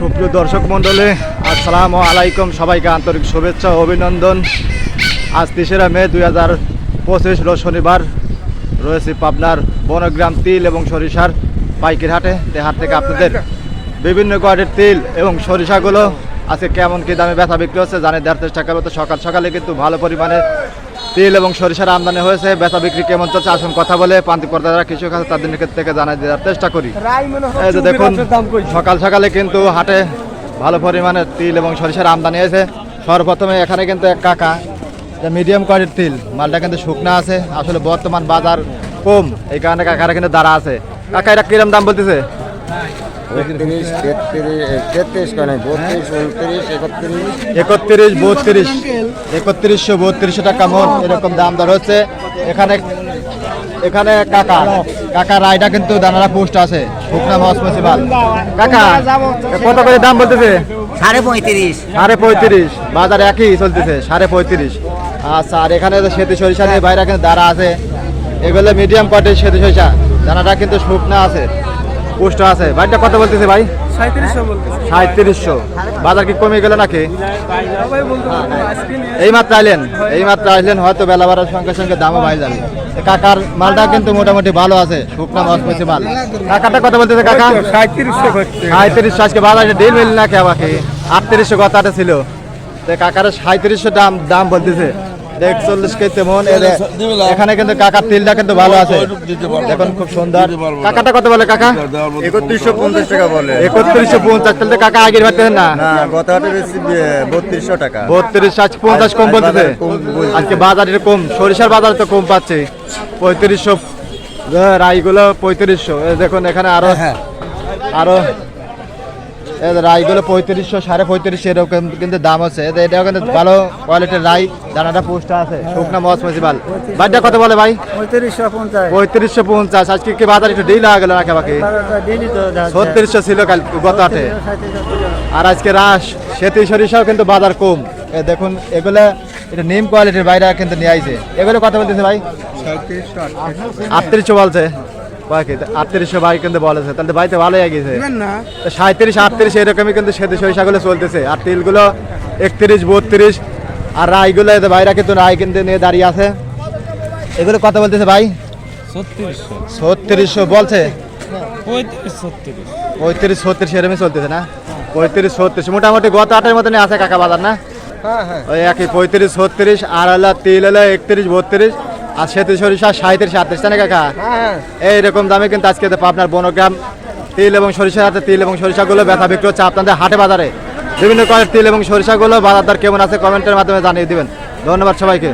সুপ্রিয় দর্শক মণ্ডলী, আসসালামু আলাইকুম। সবাইকে আন্তরিক শুভেচ্ছা অভিনন্দন। আজ তেসরা মে দুই হাজার পঁচিশ রোজ শনিবার। রয়েছে পাবনার বনগ্রাম তিল এবং সরিষার পাইকির হাটে হাট থেকে আপনাদের বিভিন্ন কোয়ালিটির তিল এবং সরিষাগুলো আজকে কেমন কী দামে ব্যথা বিক্রি হচ্ছে জানে দেড় চেষ্টা করব। তো সকাল সকালে কিন্তু ভালো পরিমাণে তিল এবং সরিষার আমদানি হয়েছে। বেচা বিক্রি কেমন চলছে? আসুন কথা বলে প্রান্তিক পর্দারা কৃষক আছে তাদের নিকট থেকে জানাই দেওয়ার চেষ্টা করি। এই যে দেখুন সকাল সকালে কিন্তু হাটে ভালো পরিমাণে তিল এবং সরিষার আমদানি হয়েছে। সর্বপ্রথমে এখানে কিন্তু এক কাকা যে মিডিয়াম কোয়ালিটির তিল মালটা কিন্তু শুকনা আছে আসলে বর্তমান বাজার কম এই কারণে কাকারা কিন্তু দাঁড়া আছে। কাকা এটা কিরম দাম বলতেছে? বত্রিশ তেত্রিশ তেত্রিশ কেন? বত্রিশ উনত্রিশ একত্রিশ? একত্রিশ বত্রিশ। একত্রিশশো বত্রিশশো টাকা মন এরকম দাম দর হচ্ছে। এখানে এখানে কাকা কাকা রায়টা কিন্তু দানারা পোস্ট আছে। কাকা কত করে দাম বলতেছে? সাড়ে পঁয়ত্রিশ। সাড়ে পঁয়ত্রিশ। বাজার একই চলতেছে সাড়ে পঁয়ত্রিশ। আচ্ছা আর এখানে সেতু সরিষা নিয়ে বাইরে কিন্তু দাঁড়া আছে। এগুলো মিডিয়াম কোয়ালিটির সেতু সরিষা। দানাটা কিন্তু শুকনা আছে। পুষ্ট আছে। ভাইটা কত বলতেছে ভাই? সাঁত্রিশশো বাজার কি কমে গেল নাকি? এই মাত্র আইলেন এই মাত্র আইলেন হয়তো বেলা বাড়ার সঙ্গে সঙ্গে দামও বাড়ি যাবে। কাকার মালটা কিন্তু মোটামুটি ভালো আছে শুকনা মাছ পেয়েছে মাল। কাকাটা কত বলতেছে কাকা? সাঁত্রিশশো আজকে বাজারে ডিল মিল না কে বাকি আটত্রিশশো কথাটা ছিল। তো কাকার সাঁত্রিশশো দাম দাম বলতেছে। একচল্লিশ কেজি মন এখানে কিন্তু কাকার তিলটা কিন্তু ভালো আছে। দেখুন খুব সুন্দর। কাকাটা কত বলে কাকা? একত্রিশশো পঞ্চাশ টাকা বলে। একত্রিশশো পঞ্চাশ তাহলে কাকা আগের না। না গত হাটে বেশি বত্রিশশো টাকা। বত্রিশ আজকে পঞ্চাশ কম বলতেছে। আজকে বাজারে কম সরিষার বাজারে তো কম পাচ্ছে। পঁয়ত্রিশশো রাইগুলো পঁয়ত্রিশশো। দেখুন এখানে আরও আরও এ রাইগুলো পঁয়ত্রিশশো সাড়ে পঁয়ত্রিশশো এরকম কিন্তু দাম আছে। এটাও কিন্তু ভালো কোয়ালিটির রাই। দানাটা পোস্ট আছে। শুকনা মস মসিবাল বাড়িটা কত বলে ভাই? পঁয়ত্রিশশো পঞ্চাশ। পঁয়ত্রিশশো পঞ্চাশ। আজকে কি বাজার একটু ডিল হয়ে গেল নাকি বাকি? ছত্রিশশো ছিল কাল গত হাটে আর আজকে রাস। সেতু সরিষাও কিন্তু বাজার কম। দেখুন এগুলো এটা নিম কোয়ালিটির বাইরে কিন্তু নিয়ে আইছে। এগুলো কথা বলতেছে ভাই? আটত্রিশশো বলছে। বাকি আটত্রিশশো ভাই কিন্তু বলেছে। তাহলে ভাই তো ভালোই সাঁত্রিশ আটত্রিশ এরকমই কিন্তু চলতেছে। আর তিলগুলো একত্রিশ বত্রিশ আর রাইগুলো এতে বাইরা কিন্তু রাই কিন্তু নিয়ে দাঁড়িয়ে আছে। এগুলো কথা বলতেছে ভাই? ছত্রিশশো। বলছে? পঁয়ত্রিশ ছত্রিশ। পঁয়ত্রিশ ছত্রিশ এরমই চলতেছে না? পঁয়ত্রিশ ছত্রিশ। মোটামুটি গত আটের মতনই আছে কাকা বাজার না? ওই একই পঁয়ত্রিশ ছত্রিশ আর হলো তিল হলো একত্রিশ বত্রিশ। আর সেতু সরিষা সাঁত্রিশ আটত্রিশ তাই না কাকা? এইরকম দামে কিন্তু আজকে দেখো আপনার বনগ্রাম তিল এবং সরিষা হাতে তিল এবং সরিষাগুলো ব্যথা বিক্রি হচ্ছে আপনাদের হাটে বাজারে। বিভিন্ন কয়েক তিল এবং সরিষাগুলো বাজার দর কেমন আছে কমেন্টের মাধ্যমে জানিয়ে দিবেন। ধন্যবাদ সবাইকে।